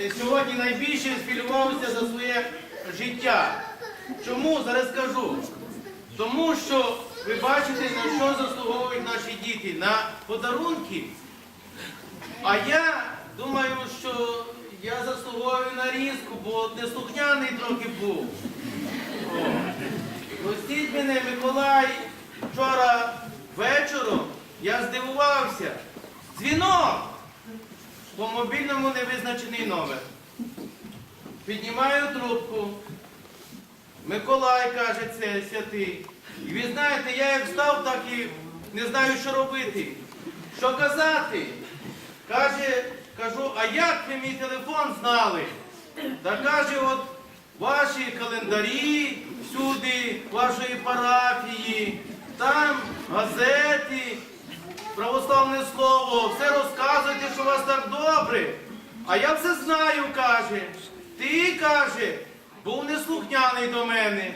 е, сьогодні найбільше схвилювався за своє життя. Чому? Зараз скажу. Тому що ви бачите, на що заслуговують наші діти, на подарунки. А я думаю, що я заслуговую на різку, бо неслухняний трохи був. Простіть мене, Миколай, вчора вечором я здивувався. Дзвінок! По мобільному невизначений номер. Піднімаю трубку. Миколай каже, це святий. І ви знаєте, я як став, так і не знаю, що робити. Що казати? Каже, кажу, а як ви мій телефон знали? Та каже, от ваші календарі всюди, вашої парафії, там газети, православне слово, все так добре. А я все знаю, каже. Ти, каже, був неслухняний до мене.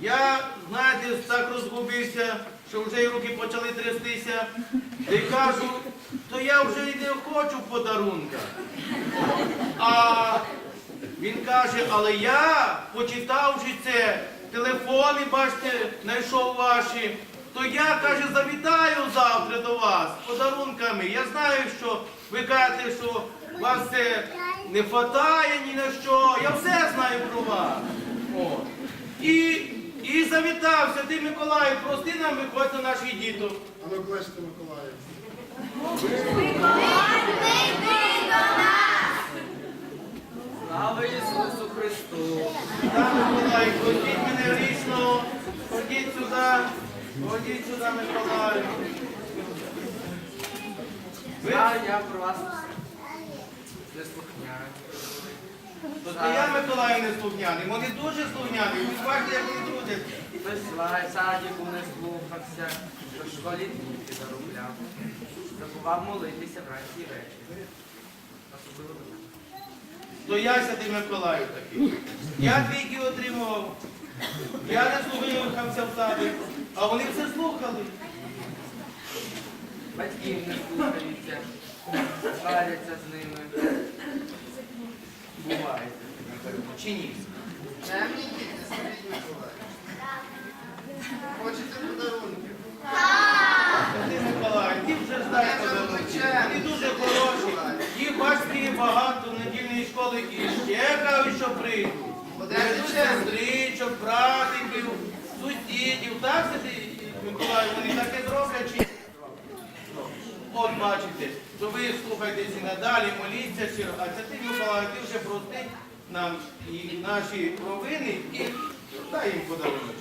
Я, знаєте, так розгубився, що вже й руки почали трястися. Та кажу, то я вже й не хочу подарунка. А він каже, але я, почитавши це, телефони, бачите, знайшов ваші, то я, каже, завітаю завтра до вас з подарунками. Я знаю, що ви кажете, що вас це не вистачає ні на що. Я все знаю про вас. О. І, і завітався, ти, Миколаю, прости нам, виходь на наш діток. А ну кличте Миколая. Слава Ісусу Христу! Так, Миколай, ходіть мене грішно, ходіть сюди, ходіть сюди, Знаю я про вас не слухняю. то я Миколай не слухняний, вони дуже слухняні, ви бачите, як вони трудять. Веслай, садіку не слухався, до школі діти заробляв. Забував молитися вранці і ввечері. Особливо до мене. То я святий Миколаю такий. Я двійки отримував. Я не слухався в саді, а вони все слухали. Батьків не слухаються, сваряться з ними. Буває. Чи ні? Чемні діти, скажіть Миколай. Хочете подарунки? Святий Миколай, ті вже знають подарунки. Вони дуже хороші. Їх бачите багато недільної школи і ще кажуть, що прийдуть. Приведуть сестричок, братиків, сусідів. Так, святий Миколай, вони таке зроблять чи ні? От бачите, то ви слухайтесь і надалі, моліться а ти, Миколай, ти вже прости нам і наші провини і дай їм подарунок.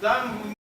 Там